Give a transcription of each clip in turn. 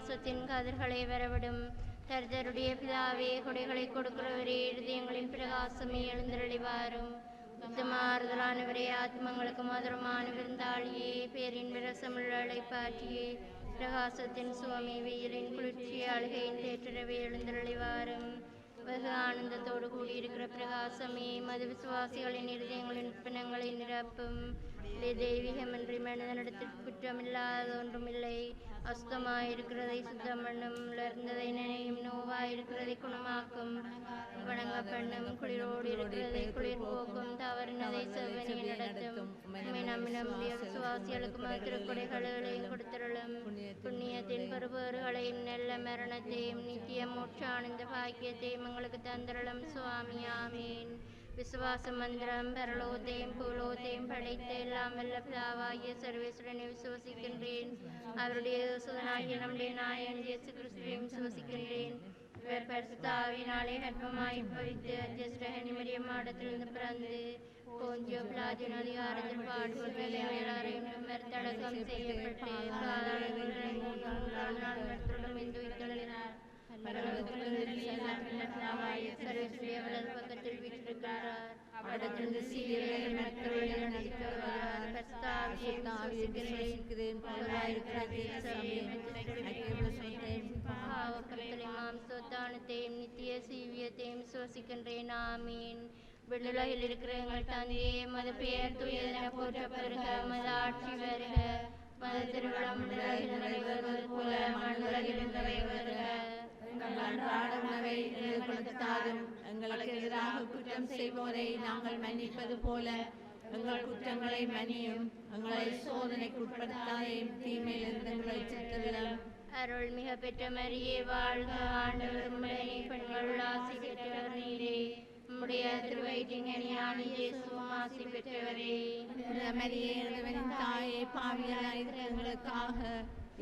விசுவாசத்தின் கதிர்களை வரவிடும் தர்தருடைய பிதாவே கொடைகளை கொடுக்கிறவரே இருதயங்களின் பிரகாசமே எழுந்தருளிவாரும். உத்தமாறுதலானவரே ஆத்மங்களுக்கு மதுரமான விருந்தாளியே பேரின் விரசமிழ் அழைப்பாற்றியே பிரகாசத்தின் சுவாமி வெயிலின் குளிர்ச்சி அழுகையின் தேற்றரவே எழுந்தருளிவாரும். வெகு ஆனந்தத்தோடு கூடியிருக்கிற பிரகாசமே மது விசுவாசிகளின் இருதயங்களின் பிணங்களை நிரப்பும். இல்லை தெய்வீகமின்றி மனிதனிடத்தில் குற்றமில்லாத ஒன்றுமில்லை அஸ்தமாயிருக்கிறதை சுத்தம் பண்ணும் உலர்ந்ததை நினையும் நோவாயிருக்கிறதை குணமாக்கும். வணங்க பண்ணும் குளிரோடு இருக்கிறதை குளிர் போக்கும் தவறினதை செவ்வனியை நடத்தும். உம்மை நம்பினம் விசுவாசிகளுக்கு திருக்குடைகளையும் கொடுத்திருளும். புண்ணியத்தின் பெறுபேறுகளையும் நல்ல மரணத்தையும் நித்திய மோட்ச ஆனந்த பாக்கியத்தையும் எங்களுக்கு தந்திரளும். சுவாமி ஆமீன். விசுவாச மந்திரம் பரலோகத்தையும் பூலோகத்தையும் படைத்த எல்லாம் வல்ல பிதாவாகிய சர்வேஸ்வரனை விசுவசிக்கின்றேன் அவருடைய சுதனாகிய நம்முடைய நாயன் இயேசு கிறிஸ்துவையும் விசுவசிக்கின்றேன் இவர் பரிசுத்தாவினாலே கர்ப்பமாய் பவித்து அஜஸ்ரஹனி மரியம் மாடத்திலிருந்து பிறந்து போஞ்சியோ பிளாஜின் அதிகாரத்தில் பாடுபட்டு எல்லாரையும் மறுத்தடக்கம் செய்யப்பட்டு பாதாளங்களில் நாள் மருத்துவம் இந்து வைத்துள்ளார் சர்வேஸ்வரிய வலது பக்கத்தில் வீற்றிருக்கிறார் நித்திய சீவியத்தையும் சுவசிக்கின்றேன் ஆமீன் விண்ணுலகில் இருக்கிற எங்கள் தந்தையே மது பெயர் துயதென போற்ற பெருக மது ஆட்சி வருக மது திருவிழா உலகில் நிறைவேறுவது போல மண்ணுலகில் நிறைவேறுக எங்கள் அன்றாட உணவை எங்களுக்கு கொடுத்தாலும் எங்களுக்கு எதிராக குற்றம் செய்வோரை நாங்கள் மன்னிப்பது போல எங்கள் குற்றங்களை மன்னியும் எங்களை சோதனைக்கு உட்படுத்தாதையும் தீமையிலிருந்து எங்களை சித்தரிடம் அருள் மிக பெற்ற மரியே வாழ்க ஆண்டவர் பெண்கள் ஆசி பெற்றவர் நீரே. உம்முடைய திருவயிற்றிஞான இயேசுவும் ஆசி பெற்றவரே. மரியே தாயே பாவியலாய் இருக்கிற எங்களுக்காக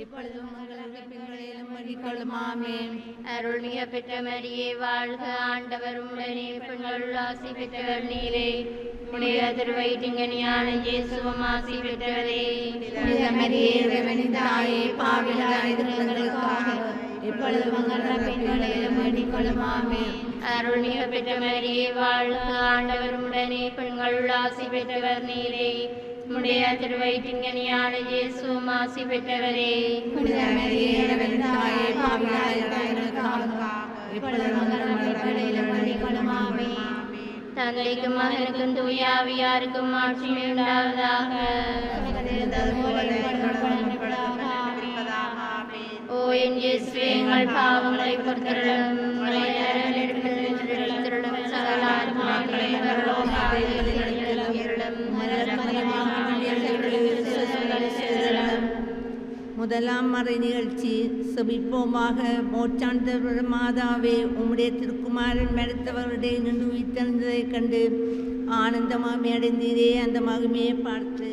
இப்பொழுதும் எங்களுடைய பெண்களிலும் மன்னிக்கொள்ளும் ஆமேன். அருள் மிக பெற்ற மரியே வாழ்க ஆண்டவர் உம்முடைய பெண்கள் ஆசி பெற்றவர் நீரே. உம்முடைய திருவயிற்றிஞான இயேசுவும் ஆசி பெற்றவரே. மரியே தாயே பாவியலாய் இருக்கிற எங்களுக்காக இப்பொழுதும் பெண்களிலும் மன்னிக்கொள்ளும் ஆமேன். அருள் மிக பெற்ற மரியே வாழ்க ஆண்டவர் உடனே பெண்கள் ஆசி பெற்றவர் நீரே. உம்முடைய திருவயிற்றிஞான இயேசுவும் ஆசி பெற்றவரே. தந்தைக்கும் மகனுக்கும் தூயாவியாருக்கும் ஆட்சிமை உண்டாவதாக ஓ என் இயேசுவே எங்கள் பாவங்களை பொறுத்தருளும். முதலாம் மறை நிகழ்ச்சி செபிப்போமாக. மோச்சாண்டவர் மாதாவே உம்முடைய திருக்குமாரன் மருத்துவருடைய நின்று உயிர்த்தெழுந்ததைக் கண்டு ஆனந்தமாக அடைந்தீரே அந்த மகிமையை பார்த்து.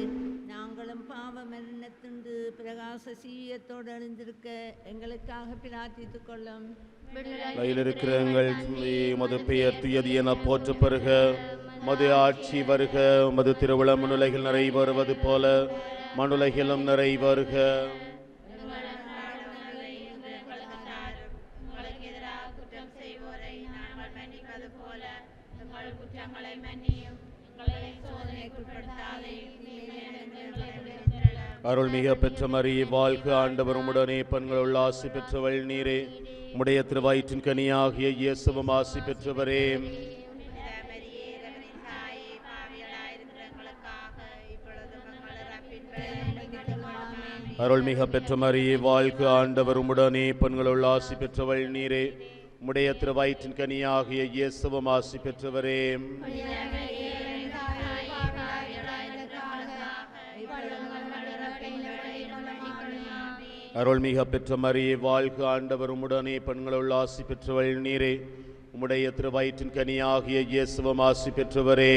நாங்களும் பாவ மரணத்துண்டு பிரகாச சீயத்தோடு அழிந்திருக்க எங்களுக்காக பிரார்த்தித்துக் கொள்ளும். இருக்கிற எங்கள் மது பெயர் துயது என போற்று பெறுக. மது ஆட்சி வருக. மது திருவிழா மண்ணுலகில் நிறைவேறுவது போல மண்ணுலகிலும் நிறைவேறுக. அருள்மிக பெற்ற மறிய வாழ்க ஆண்டவர் உம்முடனே பெண்களுள் ஆசி பெற்றவள் நீரே. உடைய திருவயிற்றின் கனியாகிய இயேசுவும் ஆசி பெற்றவரே. அருள்மிக பெற்ற மரியே வாழ்க ஆண்டவர் உம்முடனே பெண்களுள் ஆசி பெற்றவள் நீரே. உடைய திருவாயிற்றின் கனியாகிய இயேசுவும் ஆசி பெற்றவரே. அருள்மிக பெற்ற மரியே வாழ்க ஆண்டவர் உம்முடனே பெண்களுள் ஆசி பெற்றவள் நீரே. உம்முடைய திருவயிற்றின் கனியாகிய இயேசுவம் ஆசி பெற்றவரே.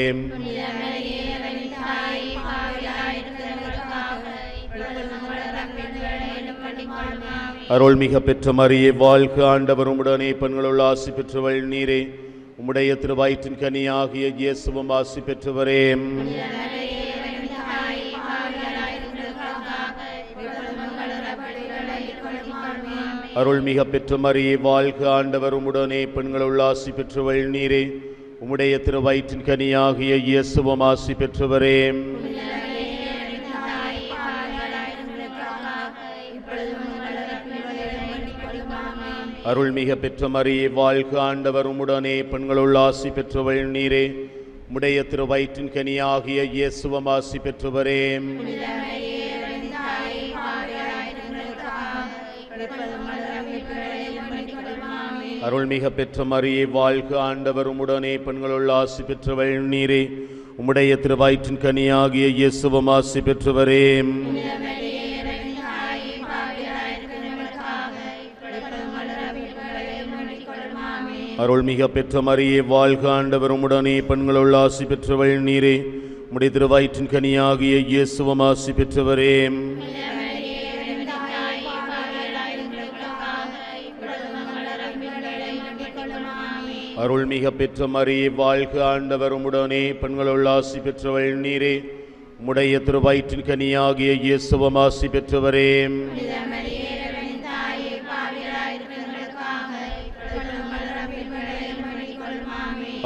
அருள்மிக பெற்ற மரியே வாழ்க ஆண்டவர் உம்முடனே பெண்களுள் ஆசி பெற்றவள் நீரே. உம்முடைய திருவயிற்றின் கனியாகிய இயேசுவம் ஆசி பெற்றவரே. அருள்மிக பெற்ற மறியே வாழ்க ஆண்டவர் உம்முடனே உள்ள ஆசி பெற்றவள் நீரே. உம்முடைய திருவயிற்றின் கனியாகிய இயேசுவம் ஆசி பெற்றவரே. அருள்மிக பெற்ற மறியே வாழ்க ஆண்டவர் உம்முடனே பெண்களுள் ஆசி பெற்றவள் நீரே. உம்முடைய திருவயிற்றின் கனியாகிய இயேசுவம் ஆசி பெற்றவரே. அருள்மிக பெற்ற மரியே வாழ்க ஆண்டவர் உம்முடனே பெண்களுள் ஆசி பெற்றவள் நீரே. உம்முடைய திருவாயிற்றின் கனியாகிய இயேசுவம் ஆசி பெற்றவரே. அருள்மிக பெற்ற மரியே வாழ்க ஆண்டவர் உம்முடனே பெண்களுள் ஆசி பெற்றவள் நீரே. உம்முடைய திருவாயிற்றின் கனியாகிய இயேசுவம் ஆசி பெற்றவரே. அருள்மிக பெற்ற மறிய வாழ்க ஆண்டவர் உடனே பெண்களுள் ஆசி பெற்றவள் நீரே. உடைய திருவயிற்றின் கனியாகிய இயேசுவம் ஆசி பெற்றவரே.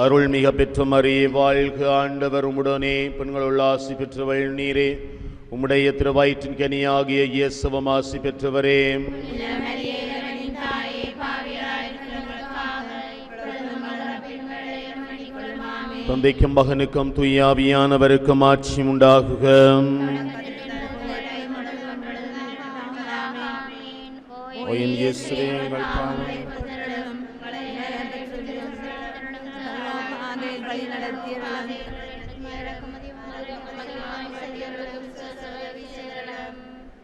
அருள்மிக பெற்ற மறிய வாழ்க ஆண்டவர் உடனே பெண்களுள் ஆசி பெற்றவள் நீரே. உம்முடைய திருவயிற்றின் கனியாகிய இயேசுவம் ஆசி பெற்றவரே. தந்தைக்கும் மகனுக்கும் துய்யாவியானவருக்கும் ஆட்சி உண்டாகுக.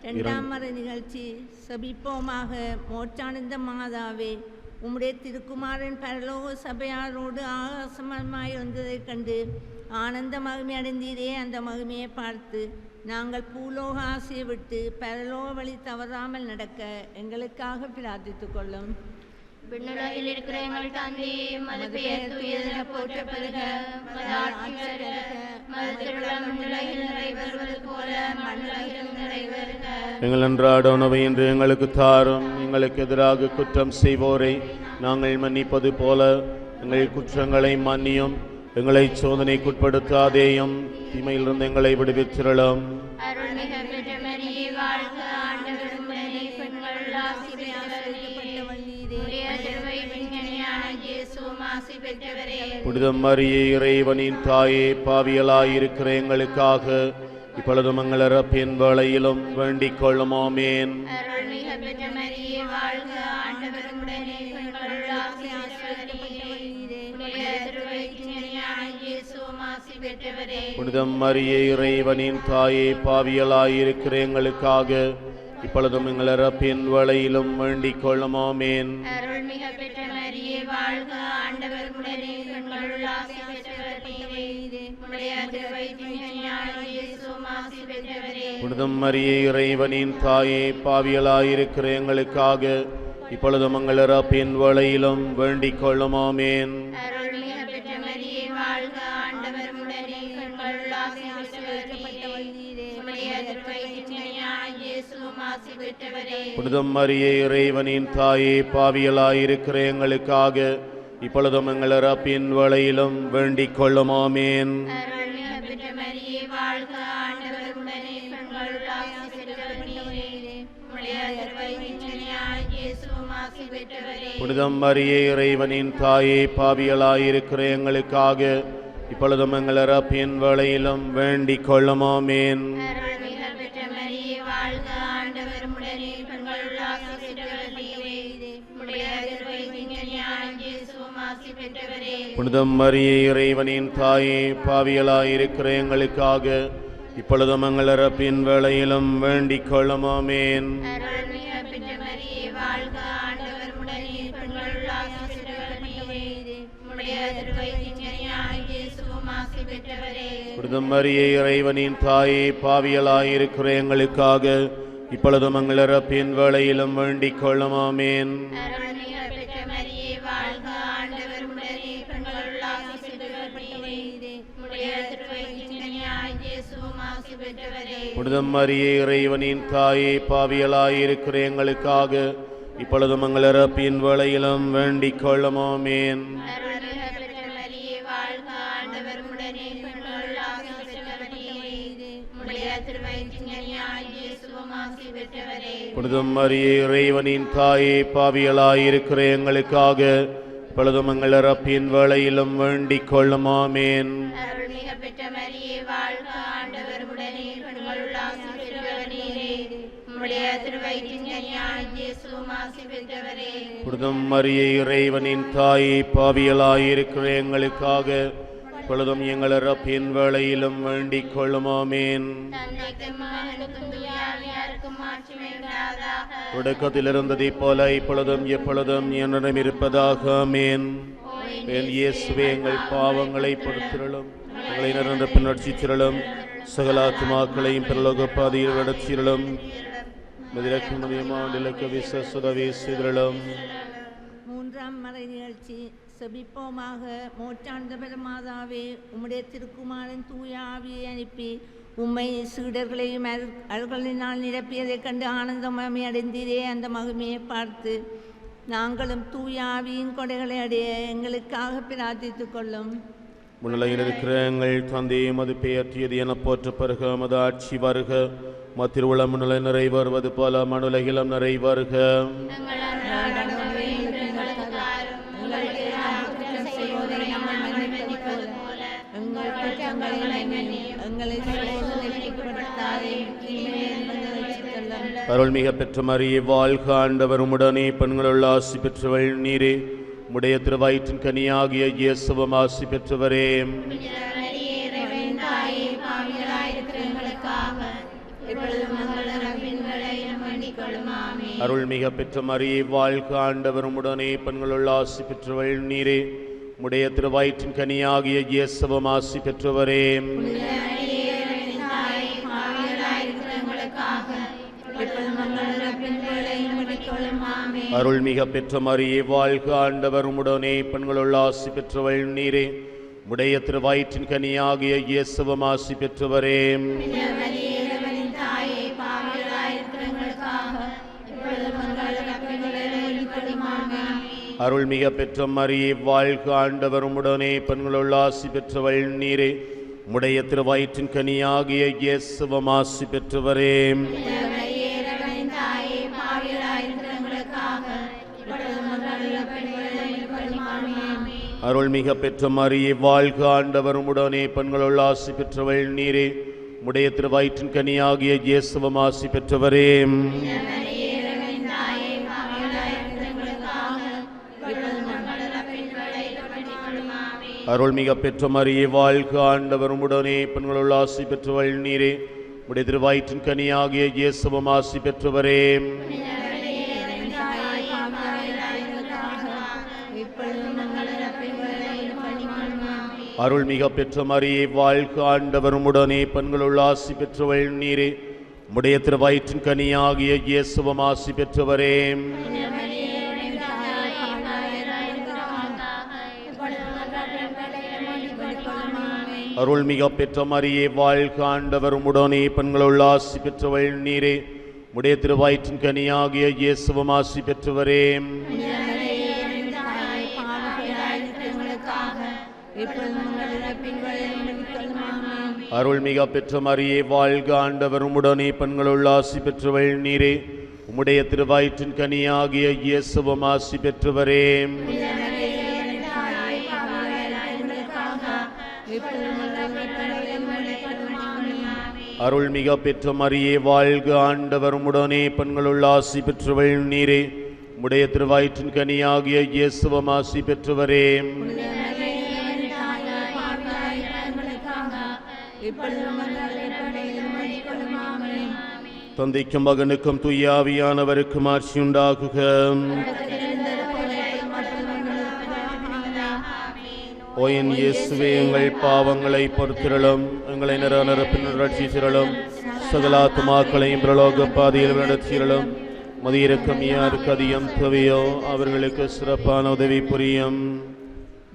இரண்டாம் மர நிகழ்ச்சி சபிப்போமாக மோட்சானந்த மாதாவே. உம்முடைய திருக்குமாரன் பரலோக சபையாரோடு ஆகாசமரமாய் வந்ததைக் கண்டு ஆனந்த மகிமை அடைந்தீரே அந்த மகிமையை பார்த்து நாங்கள் பூலோக ஆசையை விட்டு பரலோக வழி தவறாமல் நடக்க எங்களுக்காக பிரார்த்தித்து கொள்ளும். விண்ணுலகில் இருக்கிற எங்கள் தந்தையே மது பெயர் தூயதென போற்ற பெருக எங்கள் அன்றாட உணவை இன்று எங்களுக்கு தாரும். எங்களுக்கு எதிராக குற்றம் செய்வோரை நாங்கள் மன்னிப்பது போல எங்கள் குற்றங்களை மன்னியும். எங்களை சோதனைக்குட்படுத்தாதேயும். தீமையிலிருந்து எங்களை விடுவித்திரளும். அருள்மிக புனிதம் மரியே இறைவனின் தாயே பாவியலாயிருக்கிற எங்களுக்காக இப்பொழுதும் எங்கள் இறப்பின் வேளையிலும் வேண்டிக் கொள்ளும் ஆமேன் அருள்மிக பெற்ற மரியே வாழ்க ஆண்டவர் உடனே பெண்கள் ஆசி பெற்றவரே உடைய திருவயிற்றின் கனியான இயேசுவும் ஆசி பெற்றவரே. புனிதம் மரியே இறைவனின் தாயே பாவியலாயிருக்கிற எங்களுக்காக இப்பொழுதும் எங்கள் இறப்பின் வேளையிலும் வேண்டிக் கொள்ளும் புனிதம் மரியே இறைவனின் தாயே பாவியலாயிருக்கிற எங்களுக்காக இப்பொழுதும் எங்கள் இறப்பின் வேளையிலும் வேண்டிக் கொள்ளும் ஆமேன் அருள்மிக பெற்ற மரியே வாழ்க ஆண்டவர் உடனே பெண்கள் ஆசி பெற்றவரே உடைய திருவயிற்றின் கனியான இயேசுவும் ஆசி பெற்றவரே புனிதம் மரியே இறைவனின் தாயே பாவியலாயிருக்கிற எங்களுக்காக இப்பொழுதும் எங்கள் இறப்பின் வேளையிலும் வேண்டிக் கொள்ளும் புனிதம் மரியே இறைவனின் தாயே பாவியலாயிருக்கிற எங்களுக்காக இப்பொழுதும் எங்கள் இறப்பின் வேளையிலும் வேண்டிக் கொள்ளும் பெற்றவரே புனிதம் மரியே இறைவனின் தாயே பாவியலாயிருக்கிற எங்களுக்காக இப்பொழுதும் எங்கள் இறப்பின் வேளையிலும் வேண்டிக் கொள்ளும் ஆமேன் பெற்றவரே புனிதம் மரியே இறைவனின் தாயே பாவியலாயிருக்கிற எங்களுக்காக இப்பொழுதும் எங்கள் இறப்பின் வேளையிலும் வேண்டிக் கொள்ளும் ஆமேன். அருள்மிக பெற்ற மரியே வாழ்க ஆண்டவர் உடனே பெண்கள் ஆசி பெற்றவரே உடைய திருவயிற்றின் கனியான இயேசுவும் ஆசி பெற்றவரே. புனிதம் மரியே இறைவனின் தாயே பாவியலாயிருக்கிற எங்களுக்காக இப்பொழுதும் எங்கள் இறப்பின் வேளையிலும் வேண்டிக் கொள்ளுமோமேன் புனிதம் மரியே இறைவனின் தாயே பாவியலாயிருக்கிற எங்களுக்காக இப்பொழுதும் எங்கள் இறப்பின் வேளையிலும் வேண்டிக் பெற்றவரே. புனிதம் மரியே இறைவனின் தாயே பாவியலாயிருக்கிற எங்களுக்காக இப்பொழுதும் எங்கள் இறப்பின் வேளையிலும் வேண்டிக் கொள்ளுமாமேன். தந்தைக்கும் தொடக்கத்தில் இருந்ததைப் போல இப்பொழுதும் எப்பொழுதும் என்னிடம் இருப்பதாக மேன் இயேசுவே எங்கள் பாவங்களை பொறுத்திரளும் எங்களை நிறந்த பின்னர்ச்சித்திரளும் சகலாத்மாக்களையும் பிரலோக பாதையில் நடத்திரளும் மதிரக்கு மதியமாண்டிலக்கு விசசுதவி சிதறலும் மூன்றாம் மலை நிகழ்ச்சி. செபிப்போமாக. மோச்சார்ந்த பெருமாதாவே உம்முடைய திருக்குமாரன் தூய ஆவியை அனுப்பி உம்மை சீடர்களையும் அருள்களினால் நிரப்பியதைக் கண்டு ஆனந்தமமே அடைந்தீரே அந்த மகிமையை பார்த்து நாங்களும் தூய ஆவியின் கொடைகளை அடைய எங்களுக்காக பிரார்த்தித்துக் கொள்ளும். முன்னிலையில் இருக்கிற எங்கள் தந்தையை மது பெயர்த்தியது என போற்ற பிறகு மது ஆட்சி வருக. மத்திருவுள முன்னிலை நிறைவேறுவது போல மனுலகிலம் நிறைவேறுக. அருள்மிக பெற்ற மரியே வாழ்க ஆண்டவர் உடனே பெண்களுள்ள ஆசி பெற்றவள் நீரே. உடைய திருவயிற்றின் கனியாகிய இயேசுவம் ஆசி பெற்றவரே. மரியே, இறைவனின் அருள்மிக பெற்ற மரியே வாழ்க ஆண்டவர் உடனே பெண்களுள்ள ஆசி பெற்றவள் நீரே. உடைய திருவயிற்றின் கனியாகிய இயேசுவம் ஆசி பெற்றவரே. அருள்மிக பெற்ற மறியே வாழ்க ஆண்டவர் உடனே பெண்களுள்ள ஆசி பெற்றவள் நீரே. உடைய திருவயிற்றின் கனியாகிய இயேசுவம் ஆசி பெற்றவரே. அருள்மிக பெற்ற மறியே வாழ்க ஆண்டவர் உடனே பெண்களுள்ள ஆசி பெற்றவள் நீரே. உடைய திருவயிற்றின் கனியாகிய இயேசுவம் ஆசி பெற்றவரே. அருள்மிக பெற்ற மரியே வாழ்க ஆண்டவர் உடனே பெண்களுள்ள ஆசி பெற்றவள் நீரே. உடைய திருவயிற்றின் கனியாகிய இயேசுவம் ஆசி பெற்றவரே. அருள்மிக பெற்ற மரியே வாழ்க ஆண்டவர் உடனே பெண்களுள்ள ஆசி பெற்றவள் நீரே. உடைய திருவயிற்றின் கனியாகிய இயேசுவம் ஆசி பெற்றவரே. அருள்மிக பெற்ற மரியே வாழ்க ஆண்டவர் உடனே பெண்களுள்ள ஆசி பெற்றவள் நீரே. உடைய திருவயிற்றின் கனியாகிய இயேசுவம் ஆசி பெற்றவரே. அருள்மிக பெற்ற மரியே வாழ்க ஆண்டவர் உடனே பெண்களுள்ள ஆசி பெற்றவள் நீரே. உடைய திருவயிற்றின் கனியாகிய இயேசுவம் ஆசி பெற்றவரே. அருள்மிக பெற்ற மரியே வாழ்க ஆண்டவர். உடனே பெண்களுள்ள ஆசி பெற்றவள் நீரே. உம்முடைய திருவாயிற்றின் கனியாகிய இயேசுவம் ஆசி பெற்றவரே. அருள்மிக பெற்ற மரியே வாழ்க ஆண்டவர். உம்முடனே பெண்களுள்ள ஆசி பெற்றவள் நீரே. உம்முடைய திருவாயிற்றின் கனியாகிய இயேசுவம் ஆசி பெற்றவரே. தந்தைக்கும் மகனுக்கும் துய்யாவியானவருக்கும் ஆட்சி உண்டாகுக. ஓ என் இயேசுவே எங்கள் பாவங்களை பொறுத்திரளும் எங்களை நிறநிறப்பின் ரட்சித்திரளும் சகலாத்துமாக்களையும் பிரலோக பாதையில் நடத்திரளும் மதியிறக்கம் யாருக்கு அதிகம் தேவையோ அவர்களுக்கு சிறப்பான உதவி புரியும்.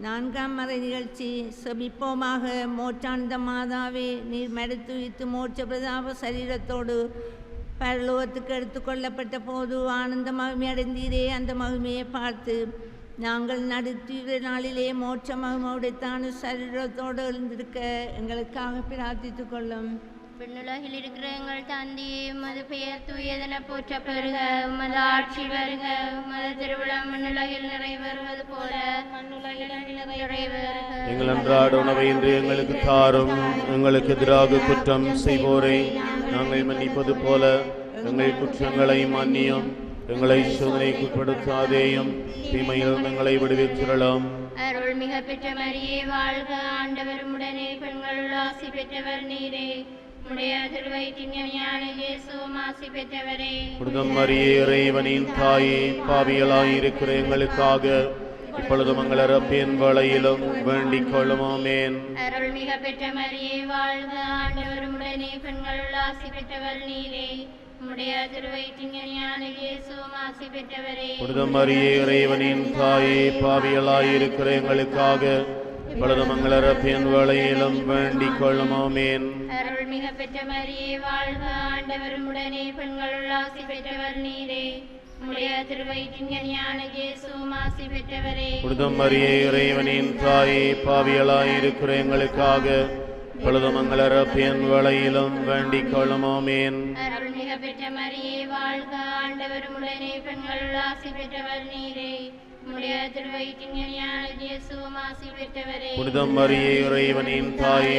நான்காம் மறை நிகழ்ச்சி. செபிப்போமாக மோற்றாந்த மாதாவே நீர் மடுத்துவித்து மோட்ச பிரதாப சரீரத்தோடு பரலோகத்துக்கு எடுத்துக்கொள்ளப்பட்ட போது ஆனந்த மகிமை அடைந்தீரே அந்த மகிமையை பார்த்து. நாங்கள் நடுத்தீர நாளிலே மோட்ச மகிமையுடைத்தான சரீரத்தோடு எழுந்திருக்க எங்களுக்காக பிரார்த்தித்து கொள்ளும். விண்ணுலகில் இருக்கிற எங்கள் தந்தையே உமது பெயர் தூயதென போற்ற பெறுக உமது ஆட்சி வருக. உமது திருவிழா விண்ணுலகில் நிறைவேறுவது போல எங்கள் அன்றாட உணவை இன்று எங்களுக்கு தாரும். எங்களுக்கு எதிராக குற்றம் செய்வோரை. நாங்கள் மன்னிப்பது போல எங்கள் குற்றங்களை மன்னியும் எங்களை சோதனைக்குட்படுத்தாதேயும் தீமையில் எங்களை விடுவித்திரலாம் அருள் மிக பெற்ற மரியே வாழ்க. ஆண்டவர் உடனே பெண்களுள் ஆசி பெற்றவர் நீரே. உடைய திருவயிற்றின் ஞான இயேசுவும் ஆசி பெற்றவரே புனிதம் மரியே இறைவனின் தாயே பாவியலாய் இருக்கிற எங்களுக்காக இப்பொழுது மங்கள ரப்பின் வேளையிலும் வேண்டிக் கொள்ளுமாமேன். அருள் மிக பெற்ற மரியே வாழ்க ஆண்டவர் உடனே பெண்களுள் ஆசி பெற்றவர் நீரே. உடைய திருவயிற்றின் ஞான இயேசுவும் ஆசி பெற்றவரே புனிதம் மரியே இறைவனின் தாயே பாவியலாய் இருக்கிற எங்களுக்காக இப்பொழுது மங்கள ரப்பின் வேளையிலும் வேண்டிக் கொள்ளுமாமேன் அருள் மிக பெற்ற மரியே வாழ்க ஆண்டவர் உடனே பெண்களுள் ஆசி பெற்றவர் நீரே. புனிதம் மரியே இறைவனின் தாயே பாவியலாய் இருக்கிற எங்களுக்காக வேளையிலும் வேண்டிக் கொள்ளுமாமேன் அருள் மிக பெற்ற மரியே வாழ்க ஆண்டவர் உடனே பெண்களுள் ஆசி பெற்றவர் நீரே. புனிதம் மரியே இறைவனின் தாயே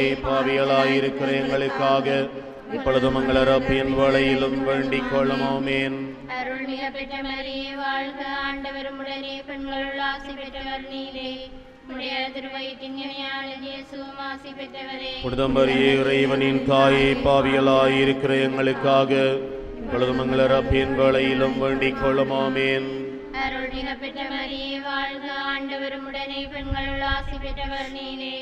இருக்கிற எங்களுக்காக இப்பொழுது மங்கள ரப்பின் வேளையிலும் வேண்டிக் கொள்ளுமாமேன். அருள் மிக பெற்ற மரியே வாழ்க ஆண்டவர் உடனே பெண்களுள் ஆசி பெற்றவர் நீரே. உடைய திருவயிற்றின் ஞான இயேசுவும் ஆசி பெற்றவரே புனிதம் மரியே இறைவனின் தாயே பாவியலாய் இருக்கிற எங்களுக்காக இப்பொழுது மங்கள ரப்பின் வேளையிலும் வேண்டிக் கொள்ளுமாமேன். அருள் மிக பெற்ற மரியே வாழ்க ஆண்டவர் உடனே பெண்களுள் ஆசி பெற்றவர் நீரே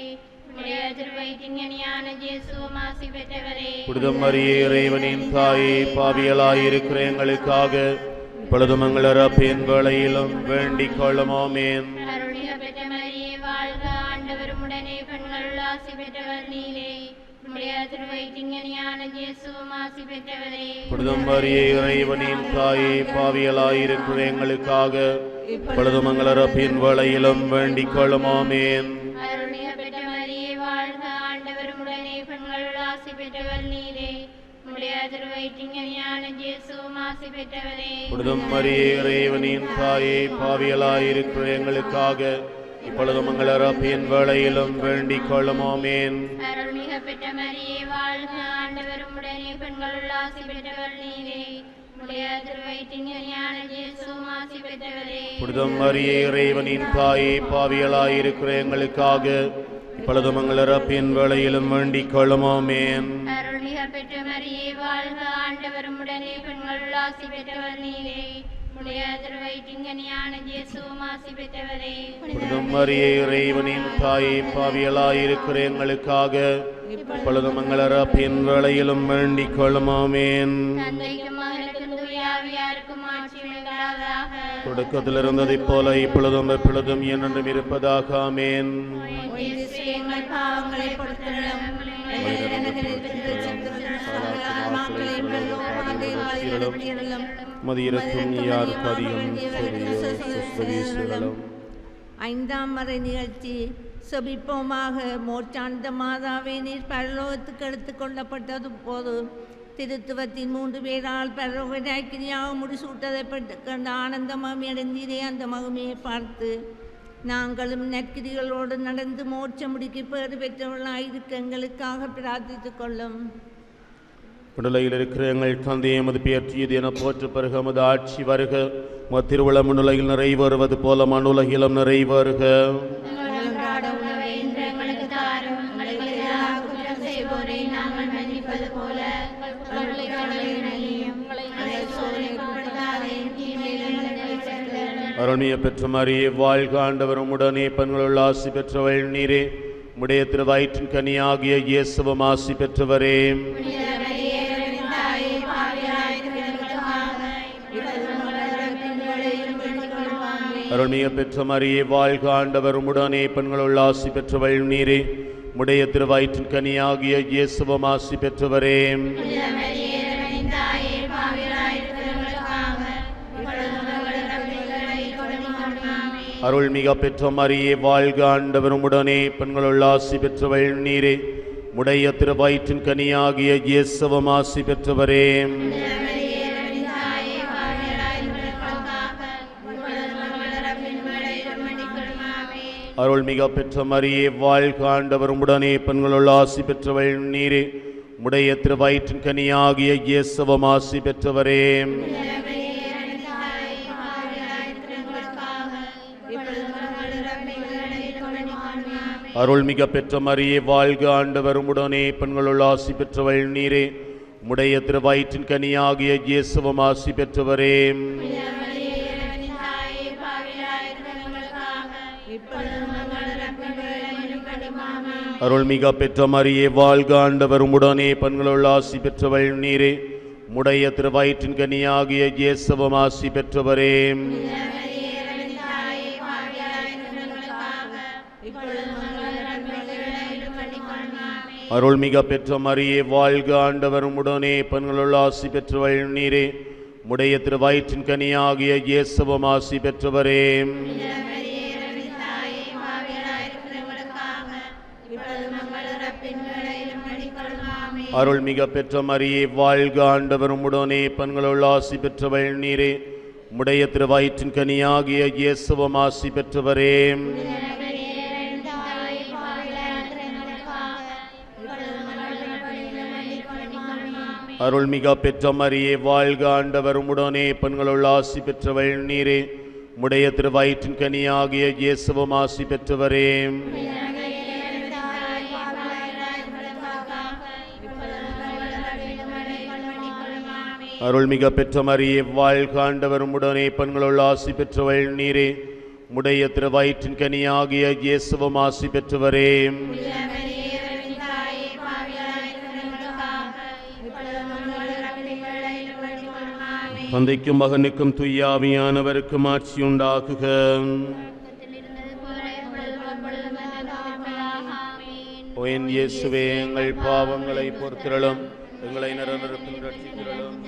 உடைய திருவயிற்றின் ஞான இயேசுவும் ஆசி பெற்றவரே. புனிதம் மரியே இறைவனின் தாயே பாவியலாய் இருக்கிற எங்களுக்காக இப்பொழுது மங்கள ரப்பின் வேளையிலும் வேண்டிக் கொள்ளுமாமேன். பெற்றவர் நீரே இறைவனின் தாயே பாவியலாய் இருக்கிற எங்களுக்காக இப்பொழுது மங்கள ரப்பின் வேளையிலும் வேண்டிக் கொள்ளுமாமேன் புனிதம் மரியே இறைவனின் தாயே பாவியலாய் இருக்கிற எங்களுக்காக இப்பொழுது மங்கள ரப்பின் வேளையிலும் வேண்டிக் கொள்ளுமாமேன் அருள் மிக பெற்ற மரியே வாழ்க ஆண்டவர். உடனே பெண்களுள் ஆசி பெற்றவர் நீரே. புனிதம் மரியே இறைவனின் தாயே பாவியலாய் இருக்கிற எங்களுக்காக இப்பொழுது மங்கள ரப்பின் வேளையிலும் வேண்டிக் கொள்ளுமாமேன். பெற்ற மரியே வாழ்க ஆண்டவர். உடனே பெண்களுள் ஆசி பெற்றவர் நீரே. மரியே இறைவனின் தாயே பாவியலாய் இருக்கிற எங்களுக்காக இப்பொழுது மங்கள ரப்பின் வேளையிலும் வேண்டிக் கொள்ளுமாமேன் தொடக்கத்தில் இருந்ததைப் போல இப்பொழுதும் எப்பொழுதும் என்றும் இருப்பதாக ஆமேன். பாவங்களை மதியிறக்கும் யாருக்கு அதிகம் ஐந்தாம் மறை நிகழ்ச்சி செபிப்போமாக மோச்சாந்த மாதாவே நீர் பரலோகத்துக்கு எடுத்துக் கொள்ளப்பட்டது போது திருத்துவத்தின் மூன்று பேரால் பரலோகராக்கினியாக முடிசூட்டதை பட்டு கண்ட ஆனந்த மகிமை அடைந்தீரே அந்த மகிமையை பார்த்து நாங்களும் நற்கிரிகளோடு நடந்து மோட்ச முடிக்கு பேறு பெற்றவர்களாயிருக்க எங்களுக்காக பிரார்த்தித்துக் கொள்ளும். விடுதலையில் இருக்கிற எங்கள் தந்தையை எமது பேற்றியது என போற்று பிறகு எமது ஆட்சி வருக. உமது திருவிழா மண்ணுலகில் நிறைவேறுவது போல மண்ணுலகிலும் நிறைவேறுக. அருணிய பெற்ற மாதிரியே வாழ்க ஆண்டவரும் உடனே பெண்களுள் ஆசி பெற்றவள் நீரே. உடைய திருவயிற்றின் கனியாகிய இயேசுவம் ஆசி பெற்றவரே. அருள்மிக பெற்ற மரியே வாழ்க ஆண்டவர் உடனே பெண்களுள் ஆசி பெற்றவள் நீரே. உடைய திருவயிற்றின் கனியாகிய இயேசுவம் ஆசி பெற்றவரே. அருள்மிக பெற்ற மரியே வாழ்க ஆண்டவர் உடனே பெண்களுள்ள ஆசி பெற்றவள் நீரே. முடைய திருவயிற்றின் கனியாகிய இயேசுவம் ஆசி பெற்றவரே. அருள்மிக பெற்ற மரியே வாழ்க உடனே பெண்களுள் ஆசி பெற்றவள் நீரே. உடைய திருவயிற்றின் கனியாகிய இயேசுவம் ஆசி பெற்றவரே. அருள்மிக பெற்ற மரியே வாழ்க ஆண்டவர் உடனே பெண்களுள் ஆசி பெற்றவள் நீரே. உடைய திருவயிற்றின் கனியாகிய இயேசுவம் ஆசி பெற்றவரே. அருள்மிக பெற்ற மரியே வாழ்க ஆண்டவரும் உடனே பெண்களுள் ஆசி பெற்றவள் நீரே. முடைய திருவயிற்றின் கனியாகிய இயேசுவம் ஆசி பெற்றவரே. அருள்மிக பெற்ற மரியே வாழ்க ஆண்டவரும் உடனே பெண்களுள் ஆசி பெற்றவள் நீரே. முடைய திருவயிற்றின் கனியாகிய இயேசுவம் ஆசி பெற்றவரே. அருள்மிக பெற்ற மரியே வாழ்க ஆண்டவரும் உடனே பெண்களுள் ஆசி பெற்றவள் நீரே. உடைய திருவயிற்றின் கனியாகிய இயேசுவம் ஆசி பெற்றவரே. அருள்மிக பெற்ற மரியே வாழ்க ஆண்டவர் உடனே பெண்களுள் ஆசி பெற்றவள் நீரே. உடைய திருவயிற்றின் கனியாகிய இயேசுவம் ஆசி பெற்றவரே. அருள்மிக பெற்ற மரியே வாழ்க ஆண்டவரும் உடனே பெண்களுள் ஆசி பெற்றவள் நீரே. உடைய திருவயிற்றின் கனியாகிய இயேசுவம் ஆசி பெற்றவரே. தந்தைக்கும் மகனுக்கும் துய்யாவியானவருக்கும் ஆட்சி உண்டாகுக. என் இயேசுவே எங்கள் பாவங்களை பொறுத்திரளும் எங்களை நிரந்தரத்தில் ரட்சித்திரளும்.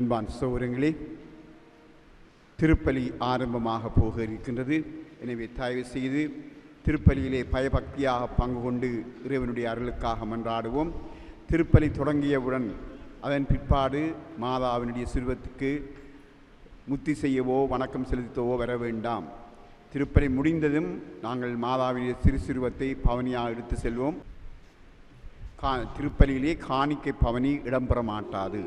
அன்பான் சௌரங்களே திருப்பலி ஆரம்பமாக போக இருக்கின்றது எனவே தயவு செய்து திருப்பலியிலே பயபக்தியாக பங்கு கொண்டு இறைவனுடைய அருளுக்காக மன்றாடுவோம். திருப்பலி தொடங்கியவுடன் அதன் பிற்பாடு மாதாவினுடைய சிறுவத்துக்கு முத்தி செய்யவோ வணக்கம் செலுத்தவோ வர வேண்டாம். திருப்பலி முடிந்ததும் நாங்கள் மாதாவினுடைய சிறு சிறுவத்தை பவனியாக எடுத்து செல்வோம். கா திருப்பலியிலே காணிக்கை பவனி இடம்பெற மாட்டாது.